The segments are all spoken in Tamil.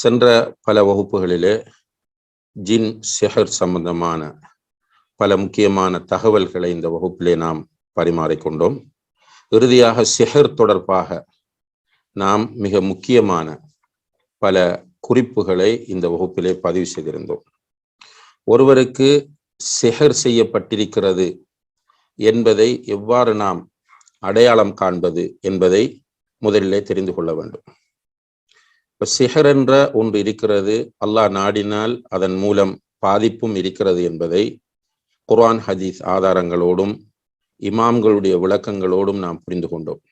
சென்ற பல வகுப்புகளிலே ஜின் செஹர் சம்பந்தமான பல முக்கியமான தகவல்களை இந்த வகுப்பிலே நாம் பரிமாறிக்கொண்டோம் இறுதியாக செஹர் தொடர்பாக நாம் மிக முக்கியமான பல குறிப்புகளை இந்த வகுப்பிலே பதிவு செய்திருந்தோம். ஒருவருக்கு செஹர் செய்யப்பட்டிருக்கிறது என்பதை எவ்வாறு நாம் அடையாளம் காண்பது என்பதை முதலிலே தெரிந்து கொள்ள வேண்டும். இப்போ சிஹர் என்ற ஒன்று இருக்கிறது. அல்லாஹ் நாடினால் அதன் மூலம் பாதிப்பும் இருக்கிறது என்பதை குர்ஆன் ஹதீஸ் ஆதாரங்களோடும் இமாம்களுடைய விளக்கங்களோடும் நாம் புரிந்து கொண்டோம்.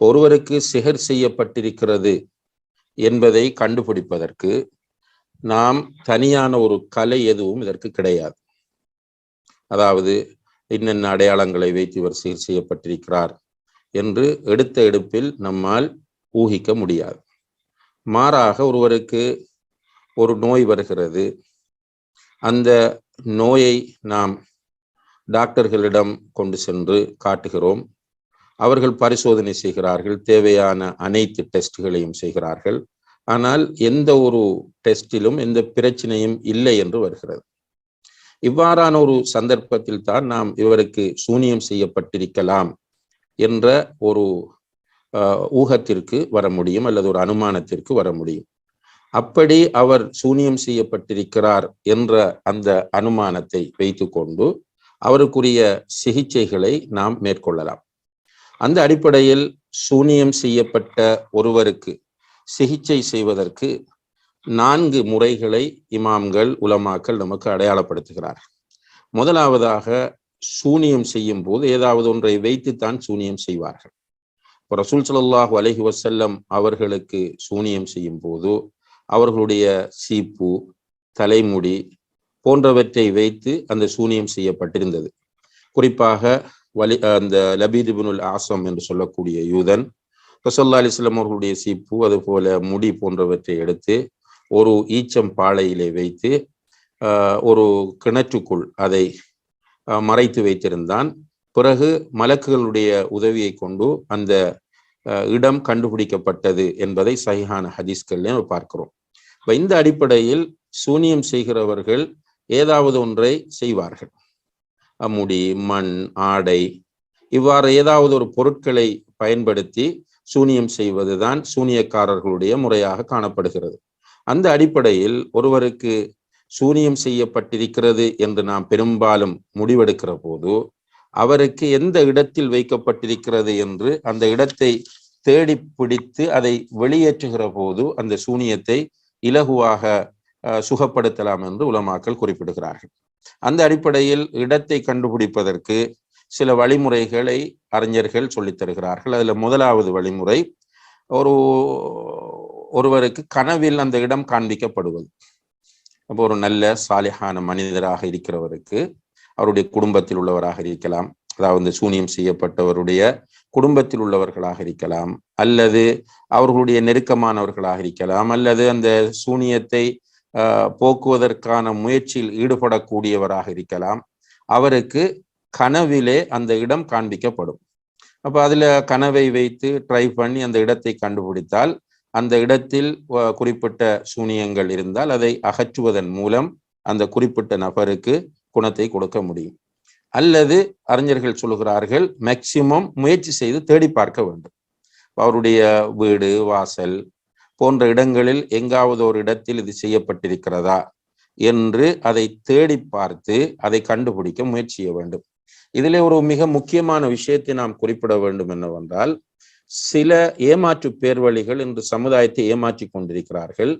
ஒருவருக்கு சிஹர் செய்யப்பட்டிருக்கிறது என்பதை கண்டுபிடிப்பதற்கு நாம் தனியான ஒரு கலை எதுவும் இதற்கு கிடையாது. அதாவது இன்னென்ன அடையாளங்களை வைத்து இவர் சீர் செய்யப்பட்டிருக்கிறார் என்று எடுத்த எடுப்பில் நம்மால் ஊகிக்க முடியாது. மாறாக ஒருவருக்கு ஒரு நோய் வருகிறது. அந்த நோயை நாம் டாக்டர்களிடம் கொண்டு சென்று காட்டுகிறோம். அவர்கள் பரிசோதனை செய்கிறார்கள் தேவையான அனைத்து டெஸ்ட்களையும் செய்கிறார்கள். ஆனால் எந்த ஒரு டெஸ்டிலும் எந்த பிரச்சனையும் இல்லை என்று வருகிறது. இவ்வாறான ஒரு சந்தர்ப்பத்தில் தான் நாம் இவருக்கு சூனியம் செய்யப்பட்டிருக்கலாம் என்ற ஒரு ஊகத்திற்கு வர முடியும் அல்லது ஒரு அனுமானத்திற்கு வர முடியும். அப்படி அவர் சூனியம் செய்யப்பட்டிருக்கிறார் என்ற அந்த அனுமானத்தை வைத்துக்கொண்டு அவருக்குரிய சிகிச்சைகளை நாம் மேற்கொள்ளலாம். அந்த அடிப்படையில் சூனியம் செய்யப்பட்ட ஒருவருக்கு சிகிச்சை செய்வதற்கு நான்கு முறைகளை இமாம்கள் உலமாக்கள் நமக்கு அடையாளப்படுத்துகிறார். முதலாவதாக சூனியம் செய்யும் போது ஏதாவது ஒன்றை வைத்துத்தான் சூனியம் செய்வார்கள். இப்போ ரசூல் சல்லாஹூ அலஹி வசல்லம் அவர்களுக்கு சூனியம் செய்யும் போது அவர்களுடைய சீப்பு தலைமுடி போன்றவற்றை வைத்து அந்த சூனியம் செய்யப்பட்டிருந்தது. குறிப்பாக வலி அந்த லபீதிபுனுல் ஆசம் என்று சொல்லக்கூடிய யூதன் ரசோல்லா அலிஸ்லாம் அவர்களுடைய சீப்பு அதுபோல முடி போன்றவற்றை எடுத்து ஒரு ஈச்சம் பாளையிலே வைத்து ஒரு கிணற்றுக்குள் அதை மறைத்து வைத்திருந்தான். பிறகு மலக்குகளுடைய உதவியை கொண்டு அந்த இடம் கண்டுபிடிக்கப்பட்டது என்பதை சஹிஹான ஹதீஸ்கள்லையும் பார்க்கிறோம். இந்த அடிப்படையில் சூனியம் செய்கிறவர்கள் ஏதாவது ஒன்றை செய்வார்கள். முடி மண் ஆடை இவ்வாறு ஏதாவது ஒரு பொருட்களை பயன்படுத்தி சூனியம் செய்வதுதான் சூனியக்காரர்களுடைய முறையாக காணப்படுகிறது. அந்த அடிப்படையில் ஒருவருக்கு சூனியம் செய்யப்பட்டிருக்கிறது என்று நாம் பெரும்பாலும் முடிவெடுக்கிற போது அவருக்கு எந்த இடத்தில் வைக்கப்பட்டிருக்கிறது என்று அந்த இடத்தை தேடி பிடித்து அதை வெளியேற்றுகிற போது அந்த சூனியத்தை இலகுவாக சுகப்படுத்தலாம் என்று உலமாக்கள் குறிப்பிடுகிறார்கள். அந்த அடிப்படையில் இடத்தை கண்டுபிடிப்பதற்கு சில வழிமுறைகளை அறிஞர்கள் சொல்லித் தருகிறார்கள். அதுல முதலாவது வழிமுறை ஒரு ஒருவருக்கு கனவில் அந்த இடம் காண்பிக்கப்படுவது. அப்போ ஒரு நல்ல சாலிஹான மனிதராக இருக்கிறவருக்கு அவருடைய குடும்பத்தில் உள்ளவராக இருக்கலாம். அதாவது சூனியம் செய்யப்பட்டவருடைய குடும்பத்தில் உள்ளவர்களாக இருக்கலாம். அல்லது அவர்களுடைய நெருக்கமானவர்களாக இருக்கலாம். அல்லது அந்த சூனியத்தை போக்குவதற்கான முயற்சியில் ஈடுபடக்கூடியவராக இருக்கலாம். அவருக்கு கனவிலே அந்த இடம் காண்பிக்கப்படும். அப்ப அதுல கனவை வைத்து ட்ரை பண்ணி அந்த இடத்தை கண்டுபிடித்தால் அந்த இடத்தில் குறிப்பிட்ட சூனியங்கள் இருந்தால் அதை அகற்றுவதன் மூலம் அந்த குறிப்பிட்ட நபருக்கு குணத்தை கொடுக்க முடியும். அல்லது அறிஞர்கள் சொல்லுகிறார்கள் மேக்சிமம் முயற்சி செய்து தேடி பார்க்க வேண்டும். அவருடைய வீடு வாசல் போன்ற இடங்களில் எங்காவது ஒரு இடத்தில் இது செய்யப்பட்டிருக்கிறதா என்று அதை தேடி பார்த்து அதை கண்டுபிடிக்க முயற்சி செய்ய வேண்டும். இதிலே ஒரு மிக முக்கியமான விஷயத்தை நாம் குறிப்பிட வேண்டும் என்னவென்றால் சில ஏமாற்று பேர்வழிகள் இன்று சமுதாயத்தை ஏமாற்றி கொண்டிருக்கிறார்கள்.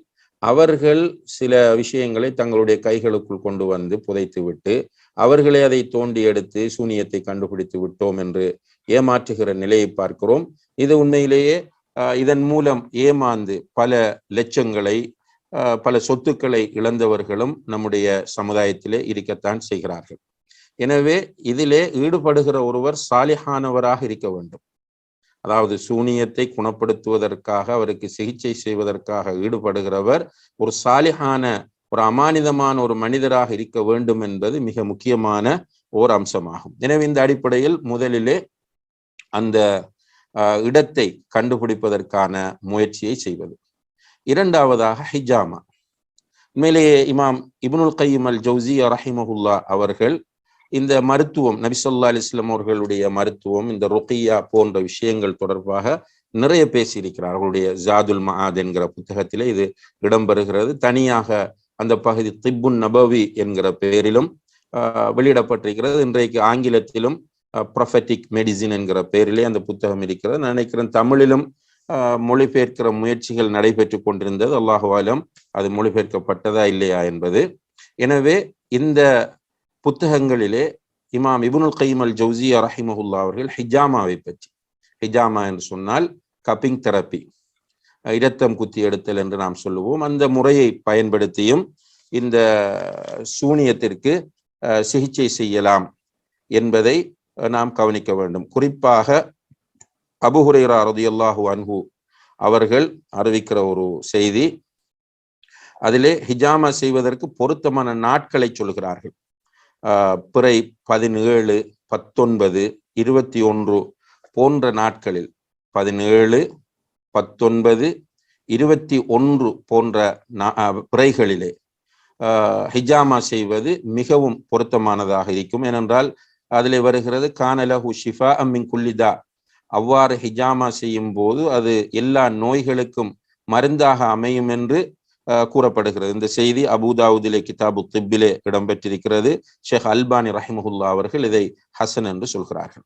அவர்கள் சில விஷயங்களை தங்களுடைய கைகளுக்குள் கொண்டு வந்து புதைத்து விட்டு அவர்களே அதை தோண்டி எடுத்து சூனியத்தை கண்டுபிடித்து விட்டோம் என்று ஏமாற்றுகிற நிலையை பார்க்கிறோம். இது உண்மையிலேயே இதன் மூலம் ஏமாந்து பல லட்சங்களை பல சொத்துக்களை இழந்தவர்களும் நம்முடைய சமுதாயத்திலே இருக்கத்தான் செய்கிறார்கள். எனவே இதிலே ஈடுபடுகிற ஒருவர் சாலிஹானவராக இருக்க வேண்டும். அதாவது சூனியத்தை குணப்படுத்துவதற்காக அவருக்கு சிகிச்சை செய்வதற்காக ஈடுபடுகிறவர் ஒரு சாலிகான ஒரு அமானிதமான ஒரு மனிதராக இருக்க வேண்டும் என்பது மிக முக்கியமான ஓர் அம்சமாகும். எனவே இந்த அடிப்படையில் முதலிலே அந்த இடத்தை கண்டுபிடிப்பதற்கான முயற்சியை செய்வது. இரண்டாவதாக ஹிஜாமா. உண்மையிலேயே இமாம் இபுனுல் கையம் அல் ஜவுசி ரஹிமஹுல்லா அவர்கள் இந்த மருத்துவம் நபிசல்லா அலிஸ்லாம் அவர்களுடைய மருத்துவம் இந்த ருக்கியா போன்ற விஷயங்கள் தொடர்பாக நிறைய பேசியிருக்கிறார். அவர்களுடைய ஜாதுல் மஹாத் என்கிற புத்தகத்திலே இது இடம்பெறுகிறது. தனியாக அந்த பகுதி திப்புன் நபவி என்கிற பெயரிலும் வெளியிடப்பட்டிருக்கிறது. இன்றைக்கு ஆங்கிலத்திலும் ப்ரொஃபட்டிக் மெடிசின் என்கிற பெயரிலே அந்த புத்தகம் இருக்கிறது. நான் நினைக்கிறேன் தமிழிலும் மொழிபெயர்க்கிற முயற்சிகள் நடைபெற்று கொண்டிருந்தது. அல்லாஹுவாலம் அது மொழிபெயர்க்கப்பட்டதா இல்லையா என்பது. எனவே இந்த புத்தகங்களிலே இமாம் இபுனுல் கைம் அல் ஜவுசியா ரஹிமஹுல்லா அவர்கள் ஹிஜாமாவை பற்றி. ஹிஜாமா என்று சொன்னால் கப்பிங் தெரப்பி. இரத்தம் குத்தி எடுத்தல் என்று நாம் சொல்லுவோம். அந்த முறையை பயன்படுத்தியும் இந்த சூனியத்திற்கு சிகிச்சை செய்யலாம் என்பதை நாம் கவனிக்க வேண்டும். குறிப்பாக அபுஹுரைரா ரதியுல்லாஹு அன்ஹு அவர்கள் அறிவிக்கிற ஒரு செய்தி அதிலே ஹிஜாமா செய்வதற்கு பொருத்தமான நாட்களை சொல்கிறார்கள். பிறை பதினேழு பத்தொன்பது இருபத்தி ஒன்று போன்ற நாட்களில் பதினேழு பத்தொன்பது இருபத்தி ஒன்று போன்ற பிறைகளிலே ஹிஜாமா செய்வது மிகவும் பொருத்தமானதாக இருக்கும். ஏனென்றால் அதில் வருகிறது கானலஹு ஷிஃபா அம்மின் குல்லிதா அவ்வாறு ஹிஜாமா செய்யும் போது அது எல்லா நோய்களுக்கும் மருந்தாக அமையும் என்று கூறப்படுகிறது. இந்த செய்தி அபுதாவுதிலே கிதாபு திப்பிலே இடம்பெற்றிருக்கிறது. ஷேக் அல்பானி ரஹிமஹுல்லா அவர்கள் இதை ஹசன் என்று சொல்கிறார்கள்.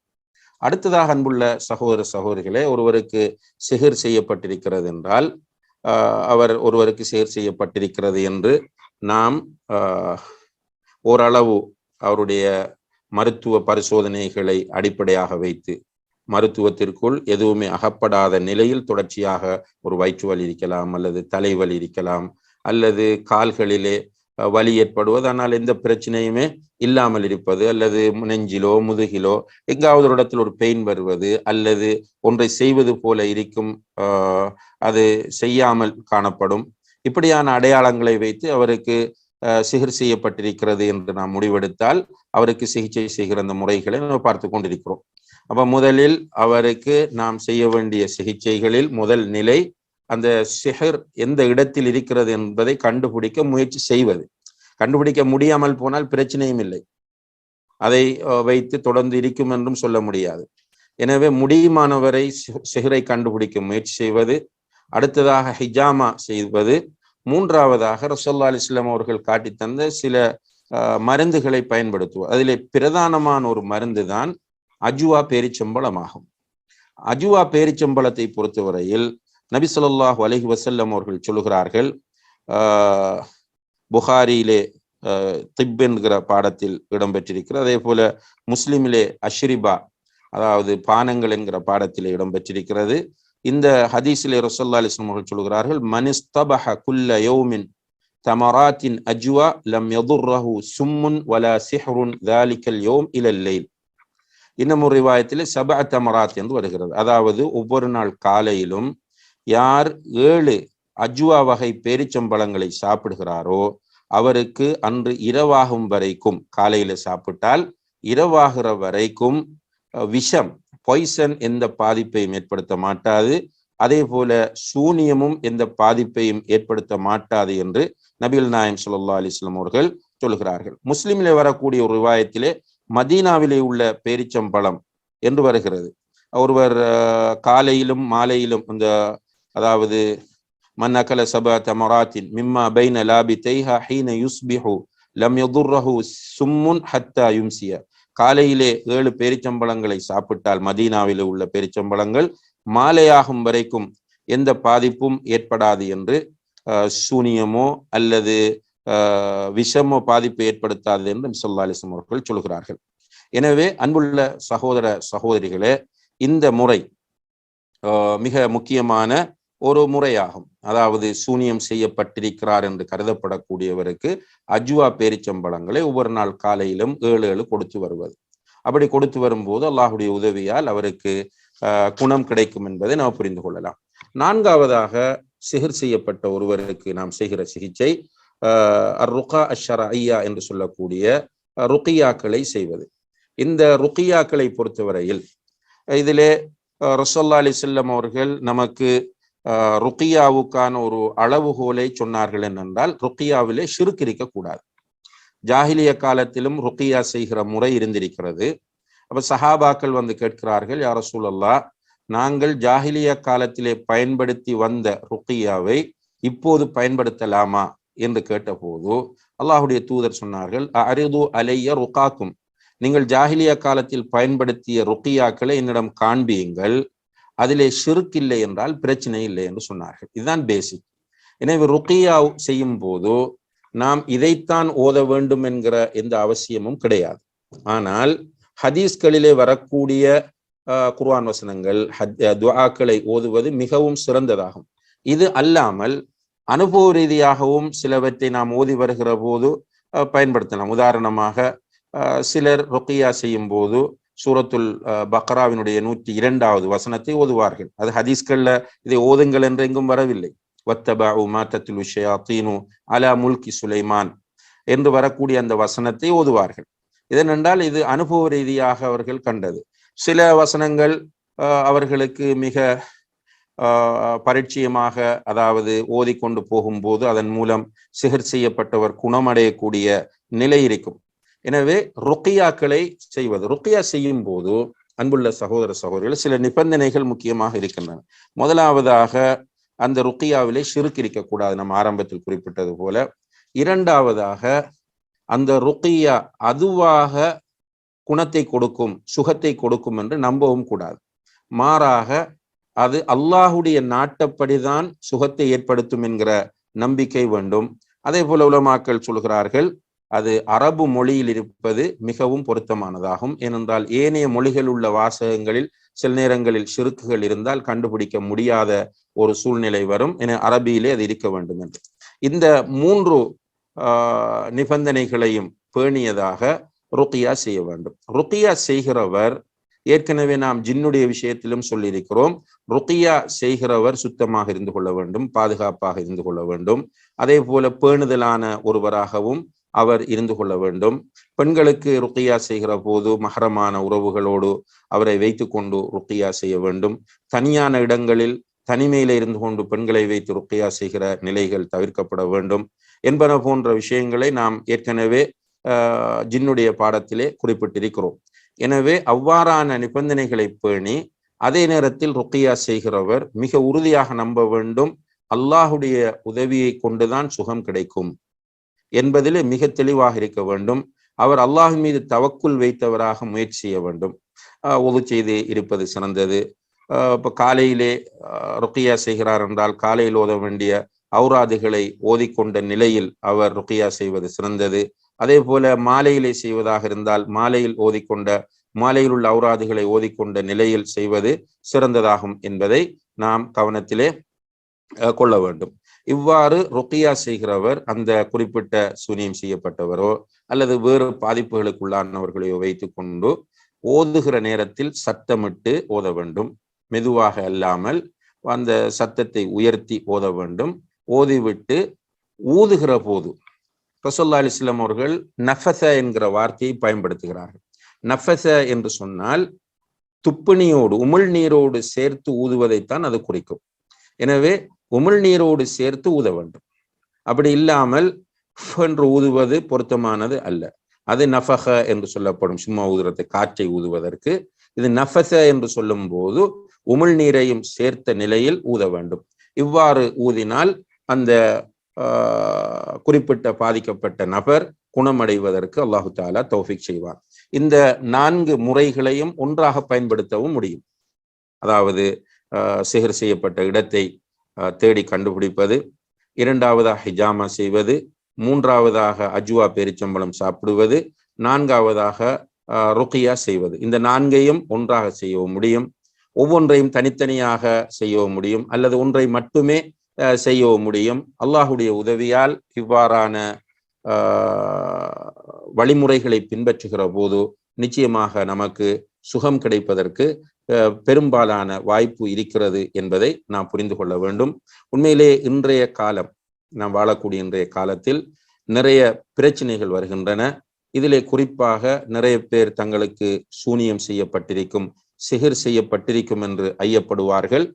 அடுத்ததாக அன்புள்ள சகோதர சகோதரிகளே ஒருவருக்கு சிகிர் செய்யப்பட்டிருக்கிறது என்றால் அவர் ஒருவருக்கு சிகிர் செய்யப்பட்டிருக்கிறது என்று நாம் ஓரளவு அவருடைய மருத்துவ பரிசோதனைகளை அடிப்படையாக வைத்து மருத்துவத்திற்குள் எதுவுமே அகப்படாத நிலையில் தொடர்ச்சியாக ஒரு வயிற்று வலி இருக்கலாம் அல்லது தலைவலி இருக்கலாம் அல்லது கால்களிலே வலி ஏற்படுவது ஆனால் எந்த பிரச்சனையுமே இல்லாமல் இருப்பது அல்லது நெஞ்சிலோ முதுகிலோ எங்காவது ஒரு இடத்தில் ஒரு பெயின் வருவது அல்லது ஒன்றை செய்வது போல இருக்கும் அது செய்யாமல் காணப்படும். இப்படியான அடையாளங்களை வைத்து அவருக்கு சிகிர் செய்யப்பட்டிருக்கிறது என்று நாம் முடிவெடுத்தால் அவருக்கு சிகிச்சை செய்கிற அந்த முறைகளை நம்ம பார்த்து கொண்டிருக்கிறோம். அப்ப முதலில் அவருக்கு நாம் செய்ய வேண்டிய சிகிச்சைகளில் முதல் நிலை அந்த சிஹர் எந்த இடத்தில் இருக்கிறது என்பதை கண்டுபிடிக்க முயற்சி செய்வது. கண்டுபிடிக்க முடியாமல் போனால் பிரச்சனையும் இல்லை. அதை வைத்து தொடர்ந்து இருக்கும் என்றும் சொல்ல முடியாது. எனவே முடியுமானவரை சிஹரை கண்டுபிடிக்க முயற்சி செய்வது. அடுத்ததாக ஹிஜாமா செய்வது. மூன்றாவதாக ரசோல்லா அலிஸ்லாம் அவர்கள் காட்டி தந்த சில மருந்துகளை பயன்படுத்துவோம் அதிலே பிரதானமான ஒரு மருந்து தான் அஜுவா பேரிச்சம்பளம் ஆகும் அஜுவா பேரிச்சம்பளத்தை பொறுத்தவரையில் நபி சொல்லாஹு அலஹி வசல்லம் அவர்கள் சொல்லுகிறார்கள் புகாரியிலே திப் என்கிற பாடத்தில் இடம்பெற்றிருக்கிறது. அதே போல முஸ்லிமிலே அஷ்ரிபா அதாவது பானங்கள் என்கிற பாடத்திலே இடம்பெற்றிருக்கிறது. இந்த ஹதீஸிலே ரசல்லா அலிஸ்லாம் அவர்கள் சொல்கிறார்கள் மனிஸ்தபஹ குல்ல யோமின் தமராத்தின் அஜ்வா லம் யதுர்ரஹு சும்முன் வலா சிஹ்ருன் தாலிக்கல் யோம் இலல்லைல் இன்னும் ஒரு ரிவாயத்திலே சப தமராத் என்று வருகிறது. அதாவது ஒவ்வொரு நாள் காலையிலும் யார் ஏழு அஜ்வா வகை பேரிச்சம்பழங்களை சாப்பிடுகிறாரோ அவருக்கு அன்று இரவாகும் வரைக்கும் காலையில சாப்பிட்டால் இரவாகிற வரைக்கும் விஷம் பொய்சன் எந்த பாதிப்பையும் ஏற்படுத்த மாட்டாது. அதே போல சூனியமும் எந்த பாதிப்பையும் ஏற்படுத்த மாட்டாது என்று நபில் நாயம் சுல்லா அலிஸ்லாம் அவர்கள் சொல்கிறார்கள். முஸ்லிமிலே வரக்கூடிய ஒரு விவாயத்திலே மதீனாவிலே உள்ள பேரிச்சம்பழம் என்று வருகிறது. ஒருவர் காலையிலும் மாலையிலும் அந்த அதாவது மன்னகல சபா தமராத்தின் மிம்மா பைன லாபி தைஹா ஹீன யுஸ்பிஹு லம் யதுர்ரஹு சும்முன் ஹத்தா யும்சிய. காலையிலே ஏழு பேரிச்சம்பழங்களை சாப்பிட்டால் மதீனாவிலே உள்ள பேரிச்சம்பழங்கள் மாலையாகும் வரைக்கும் எந்த பாதிப்பும் ஏற்படாது என்று சூனியமோ அல்லது விஷம பாதிப்பு ஏற்படுத்தாது என்று மிசல்லா அலிஸ்லம் அவர்கள் சொல்கிறார்கள். எனவே அன்புள்ள சகோதர சகோதரிகளே இந்த முறை மிக முக்கியமான ஒரு முறையாகும். அதாவது சூனியம் செய்யப்பட்டிருக்கிறார் என்று கருதப்படக்கூடியவருக்கு அஜுவா பேரிச்சம்பழங்களை ஒவ்வொரு நாள் காலையிலும் ஏழு ஏழு கொடுத்து வருவது. அப்படி கொடுத்து வரும்போது அல்லாஹுடைய உதவியால் அவருக்கு குணம் கிடைக்கும் என்பதை நாம் புரிந்து கொள்ளலாம். நான்காவதாக சிகிர் செய்யப்பட்ட ஒருவருக்கு நாம் செய்கிற சிகிச்சை ருகா அஷர ஐயா என்று சொல்லக்கூடிய ருக்கியாக்களை செய்வது. இந்த ருக்கியாக்களை பொறுத்தவரையில் இதிலே ரசோல்லா அலி செல்லம் அவர்கள் நமக்கு ருக்கியாவுக்கான ஒரு அளவுகோலை சொன்னார்கள் என்னென்றால் ருக்கியாவிலே ஷிருக்கு இருக்கக்கூடாது. ஜாகிலிய காலத்திலும் ருக்கியா செய்கிற முறை இருந்திருக்கிறது. அப்ப சஹாபாக்கள் வந்து கேட்கிறார்கள் யார சூழல்லா நாங்கள் ஜாகிலிய காலத்திலே பயன்படுத்தி வந்த ருக்கியாவை இப்போது பயன்படுத்தலாமா? என்று கேட்டபோது அல்லாஹுடைய தூதர் சொன்னார்கள் அரிது அலைய ருக்காக்கும் நீங்கள் ஜாஹிலியா காலத்தில் பயன்படுத்திய ருக்கியாக்களை என்னிடம் காண்பியுங்கள். அதிலே ஷிருக் என்றால் பிரச்சனை இல்லை என்று சொன்னார்கள். இதுதான் பேசிக் எனவே ருக்கியா செய்யும் போது நாம் இதைத்தான் ஓத வேண்டும் என்கிற எந்த அவசியமும் கிடையாது. ஆனால் ஹதீஸ்களிலே வரக்கூடிய குர்ஆன் வசனங்கள் துவாக்களை ஓதுவது மிகவும் சிறந்ததாகும். இது அல்லாமல் அனுபவ ரீதியாகவும் சிலவற்றை நாம் ஓதி வருகிற போது பயன்படுத்தலாம். உதாரணமாக சிலர் ரொக்கியா செய்யும் போது சூரத்துல் பக்ராவினுடைய நூற்றி இரண்டாவது வசனத்தை ஓதுவார்கள். அது ஹதீஸ்கள்ல இதை ஓதுங்கள் என்று எங்கும் வரவில்லை. வத்தபாவு மாத்தத்துல் தீனு அலா முல்கி சுலைமான் என்று வரக்கூடிய அந்த வசனத்தை ஓதுவார்கள். இதனென்றால் இது அனுபவ ரீதியாக அவர்கள் கண்டது. சில வசனங்கள் அவர்களுக்கு மிக பரிச்சயமாக அதாவது ஓதிக்கொண்டு போகும்போது அதன் மூலம் சிகர் செய்யப்பட்டவர் குணமடையக்கூடிய நிலை இருக்கும். எனவே ருக்கியாக்களை செய்வது ருக்கியா செய்யும் போது அன்புள்ள சகோதர சகோதரிகள் சில நிபந்தனைகள் முக்கியமாக இருக்கின்றன. முதலாவதாக அந்த ருக்கியாவிலே சிறுக்கு இருக்கக்கூடாது. நம்ம ஆரம்பத்தில் குறிப்பிட்டது போல. இரண்டாவதாக அந்த ருக்கியா அதுவாக குணத்தை கொடுக்கும் சுகத்தை கொடுக்கும் என்று நம்பவும் கூடாது. மாறாக அது அல்லாஹுடைய நாட்டப்படிதான் சுகத்தை ஏற்படுத்தும் என்கிற நம்பிக்கை வேண்டும். அதே போல உலமாக்கள் சொல்கிறார்கள் அது அரபு மொழியில் இருப்பது மிகவும் பொருத்தமானதாகும். ஏனென்றால் ஏனைய மொழிகள் உள்ள வாசகங்களில் சில நேரங்களில் சிறுக்குகள் இருந்தால் கண்டுபிடிக்க முடியாத ஒரு சூழ்நிலை வரும். என அரபியிலே அது இருக்க வேண்டும் என்று. இந்த மூன்று நிபந்தனைகளையும் பேணியதாக ருக்கியா செய்ய வேண்டும். ருக்கியா செய்கிறவர் ஏற்கனவே நாம் ஜின்னுடைய விஷயத்திலும் சொல்லியிருக்கிறோம். ருக்கியா செய்கிறவர் சுத்தமாக இருந்து கொள்ள வேண்டும் பாதுகாப்பாக இருந்து கொள்ள வேண்டும். அதே போல பேணுதலான ஒருவராகவும் அவர் இருந்து கொள்ள வேண்டும். பெண்களுக்கு ருக்கியா செய்கிற போது மகரமான உறவுகளோடு அவரை வைத்து கொண்டு ருக்கியா செய்ய வேண்டும். தனியான இடங்களில் தனிமையில இருந்து கொண்டு பெண்களை வைத்து ருக்கியா செய்கிற நிலைகள் தவிர்க்கப்பட வேண்டும் என்பன போன்ற விஷயங்களை நாம் ஏற்கனவே ஜின்னுடைய பாடத்திலே குறிப்பிட்டிருக்கிறோம். எனவே அவ்வாறான நிபந்தனைகளை பேணி அதே நேரத்தில் ருக்கியா செய்கிறவர் மிக உறுதியாக நம்ப வேண்டும். அல்லாஹுடைய உதவியை கொண்டுதான் சுகம் கிடைக்கும் என்பதிலே மிக தெளிவாக இருக்க வேண்டும். அவர் அல்லாஹ் மீது தவக்குள் வைத்தவராக முயற்சி செய்ய வேண்டும். ஒது செய்து இருப்பது சிறந்தது. இப்போ காலையிலே ருக்கியா செய்கிறார் என்றால் காலையில் ஓத வேண்டிய அவுராதுகளை ஓதிக்கொண்ட நிலையில் அவர் ருக்கியா செய்வது சிறந்தது. அதே போல மாலையிலே செய்வதாக இருந்தால் மாலையில் ஓதிக்கொண்ட மாலையில் உள்ள ஔராதுகளை ஓதிக்கொண்ட நிலையில் செய்வது சிறந்ததாகும் என்பதை நாம் கவனத்திலே கொள்ள வேண்டும். இவ்வாறு ருக்கியா செய்கிறவர் அந்த குறிப்பிட்ட சூனியம் செய்யப்பட்டவரோ அல்லது வேறு பாதிப்புகளுக்குள்ளானவர்களையோ வைத்து கொண்டு ஓதுகிற நேரத்தில் சத்தமிட்டு ஓத வேண்டும். மெதுவாக அல்லாமல் அந்த சத்தத்தை உயர்த்தி ஓத வேண்டும். ஓதிவிட்டு ஊதுகிற போது ரசோல்லா அலிஸ்லாம் அவர்கள் நஃபச என்கிற வார்த்தையை பயன்படுத்துகிறார்கள். நஃபச என்று சொன்னால் துப்பினியோடு உமிழ் நீரோடு சேர்த்து ஊதுவதைத்தான் அது குறிக்கும். எனவே உமிழ் நீரோடு சேர்த்து ஊத வேண்டும். அப்படி இல்லாமல் என்று ஊதுவது பொருத்தமானது அல்ல. அது நஃபக என்று சொல்லப்படும். சும்மா ஊதுறது காற்றை ஊதுவதற்கு. இது நஃபச என்று சொல்லும் போது உமிழ் நீரையும் சேர்த்த நிலையில் ஊத வேண்டும். இவ்வாறு ஊதினால் அந்த குறிப்பிட்ட பாதிக்கப்பட்ட நபர் குணமடைவதற்கு அல்லாஹு தாலா தௌஃபிக் செய்வார் இந்த நான்கு முறைகளையும் ஒன்றாக பயன்படுத்தவும் முடியும். அதாவது சிகர் செய்யப்பட்ட இடத்தை தேடி கண்டுபிடிப்பது இரண்டாவதாக ஹிஜாமா செய்வது மூன்றாவதாக அஜுவா பேரிச்சம்பளம் சாப்பிடுவது நான்காவதாக ருக்கியா செய்வது. இந்த நான்கையும் ஒன்றாக செய்யவும் முடியும். ஒவ்வொன்றையும் தனித்தனியாக செய்யவும் முடியும். அல்லது ஒன்றை மட்டுமே செய்யவும் முடியும். அல்லாஹுடைய உதவியால் இவ்வாறான வழிமுறைகளை பின்பற்றுகிற போது நிச்சயமாக நமக்கு சுகம் கிடைப்பதற்கு பெரும்பாலான வாய்ப்பு இருக்கிறது என்பதை நாம் புரிந்து கொள்ள வேண்டும். உண்மையிலே இன்றைய காலம் நாம் வாழக்கூடிய இன்றைய காலத்தில் நிறைய பிரச்சனைகள் வருகின்றன. இதிலே குறிப்பாக நிறைய பேர் தங்களுக்கு சூனியம் செய்யப்பட்டிருக்கும் சிகிர் செய்யப்பட்டிருக்கும் என்று ஐயப்படுவார்கள்.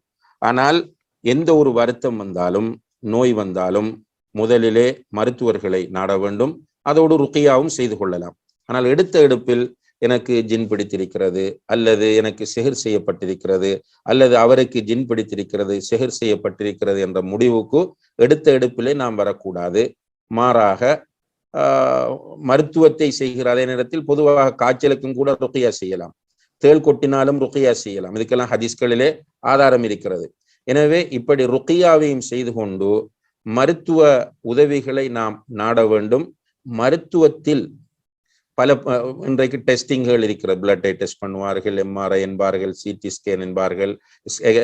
ஆனால் எந்த ஒரு வருத்தம் வந்தாலும் நோய் வந்தாலும் முதலிலே மருத்துவர்களை நாட வேண்டும். அதோடு ருக்கியாவும் செய்து கொள்ளலாம். ஆனால் எடுத்த எடுப்பில் எனக்கு ஜின் பிடித்திருக்கிறது அல்லது எனக்கு செகர் செய்யப்பட்டிருக்கிறது அல்லது அவருக்கு ஜின் பிடித்திருக்கிறது செகர் செய்யப்பட்டிருக்கிறது என்ற முடிவுக்கு எடுத்த எடுப்பிலே நாம் வரக்கூடாது. மாறாக மருத்துவத்தை செய்கிற அதே நேரத்தில் பொதுவாக காய்ச்சலுக்கும் கூட ருக்கியா செய்யலாம். தேள் கொட்டினாலும் ருக்கியா செய்யலாம். இதுக்கெல்லாம் ஹதீஸ்களிலே ஆதாரம் இருக்கிறது. எனவே இப்படி ருக்கியாவையும் செய்து கொண்டு மருத்துவ உதவிகளை நாம் நாட வேண்டும். மருத்துவத்தில் பல இன்றைக்கு டெஸ்டிங்குகள் இருக்கிற பிளட்டை டெஸ்ட் பண்ணுவார்கள் எம்ஆர்ஐ என்பார்கள் சிடி ஸ்கேன் என்பார்கள்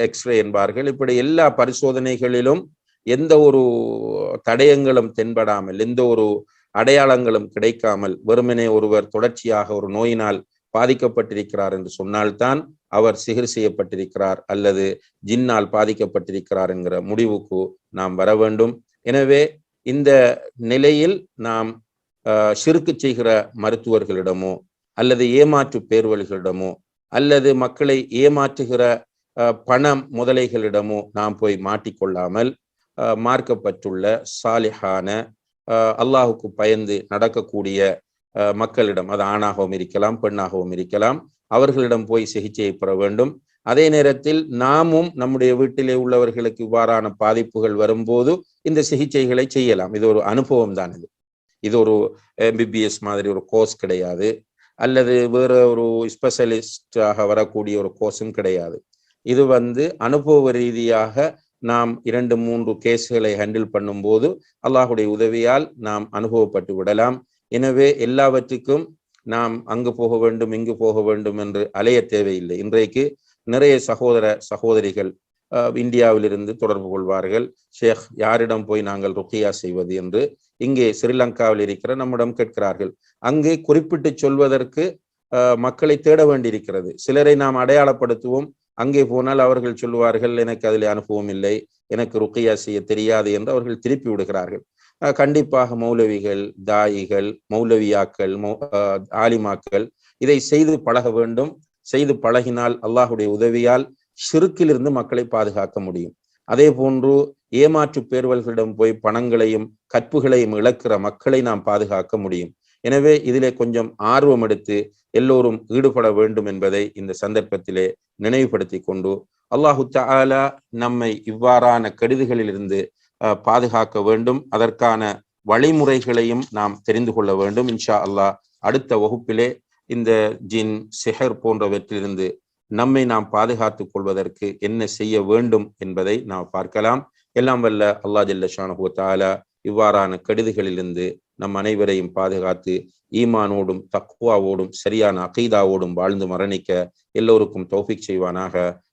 எக்ஸ்ரே என்பார்கள். இப்படி எல்லா பரிசோதனைகளிலும் எந்த ஒரு தடயங்களும் தென்படாமல் எந்த ஒரு அடையாளங்களும் கிடைக்காமல் வெறுமனே ஒருவர் தொடர்ச்சியாக ஒரு நோயினால் பாதிக்கப்பட்டிருக்கிறார் என்று சொன்னால்தான் அவர் சிகிர் செய்யப்பட்டிருக்கிறார் அல்லது ஜின்னால் பாதிக்கப்பட்டிருக்கிறார் என்கிற முடிவுக்கு நாம் வர வேண்டும். எனவே இந்த நிலையில் நாம் சிறுக்கு செய்கிற மருத்துவர்களிடமோ அல்லது ஏமாற்று பேர்வழிகளிடமோ அல்லது மக்களை ஏமாற்றுகிற பணம் முதலைகளிடமோ நாம் போய் மாட்டிக்கொள்ளாமல் மார்க்கப்பட்டுள்ள சாலிஹான அல்லாஹுக்கு பயந்து நடக்கக்கூடிய மக்களிடம் அது ஆணாகவும் இருக்கலாம் பெண்ணாகவும் இருக்கலாம் அவர்களிடம் போய் சிகிச்சையை பெற வேண்டும். அதே நேரத்தில் நாமும் நம்முடைய வீட்டிலே உள்ளவர்களுக்கு இவ்வாறான பாதிப்புகள் வரும்போது இந்த சிகிச்சைகளை செய்யலாம். இது ஒரு அனுபவம் தான் இது. இது ஒரு எம்பிபிஎஸ் மாதிரி ஒரு கோர்ஸ் கிடையாது. அல்லது வேற ஒரு ஸ்பெஷலிஸ்டாக வரக்கூடிய ஒரு கோர்ஸும் கிடையாது. இது வந்து அனுபவ ரீதியாக நாம் இரண்டு மூன்று கேஸ்களை ஹேண்டில் பண்ணும்போது அல்லாஹுடைய உதவியால் நாம் அனுபவப்பட்டு விடலாம். எனவே எல்லாவற்றுக்கும் நாம் அங்கு போக வேண்டும் இங்கு போக வேண்டும் என்று அலைய தேவையில்லை. இன்றைக்கு நிறைய சகோதர சகோதரிகள் இந்தியாவிலிருந்து தொடர்பு கொள்வார்கள். ஷேக் யாரிடம் போய் நாங்கள் ருக்கியா செய்வது என்று இங்கே ஸ்ரீலங்காவில் இருக்கிற நம்மிடம் கேட்கிறார்கள். அங்கே குறிப்பிட்டு சொல்வதற்கு மக்களை தேட வேண்டியிருக்கிறது. சிலரை நாம் அடையாளப்படுத்துவோம். அங்கே போனால் அவர்கள் சொல்வார்கள் எனக்கு அதில் அனுபவம் இல்லை. எனக்கு ருக்கியா செய்ய தெரியாது என்று அவர்கள் திருப்பி விடுகிறார்கள். கண்டிப்பாக மௌலவிகள் தாயிகள் மௌலவியாக்கள் ஆலிமாக்கள் இதை செய்து பழக வேண்டும். செய்து பழகினால் அல்லாஹுடைய உதவியால் சிறுக்கிலிருந்து மக்களை பாதுகாக்க முடியும். அதே போன்று ஏமாற்று பேர்வல்களிடம் போய் பணங்களையும் கற்புகளையும் இழக்கிற மக்களை நாம் பாதுகாக்க முடியும். எனவே இதிலே கொஞ்சம் ஆர்வம் எடுத்து எல்லோரும் ஈடுபட வேண்டும் என்பதை இந்த சந்தர்ப்பத்திலே நினைவுபடுத்தி கொண்டு அல்லாஹு தாலா நம்மை இவ்வாறான கெடுதிகளிலிருந்து பாதுகாக்க வேண்டும். அதற்கான வழிமுறைகளையும் நாம் தெரிந்து கொள்ள வேண்டும். இன்ஷா அல்லாஹ் அடுத்த வகுப்பிலே இந்த ஜின் செஹர் போன்றவற்றிலிருந்து நம்மை நாம் பாதுகாத்துக் கொள்வதற்கு என்ன செய்ய வேண்டும் என்பதை நாம் பார்க்கலாம். எல்லாம் வல்ல அல்லா ஜல்ல தாலா இவ்வாறான கெடுதிகளிலிருந்து நம் அனைவரையும் பாதுகாத்து ஈமானோடும் தக்குவாவோடும் சரியான அகைதாவோடும் வாழ்ந்து மரணிக்க எல்லோருக்கும் தௌஃபிக் செய்வானாக.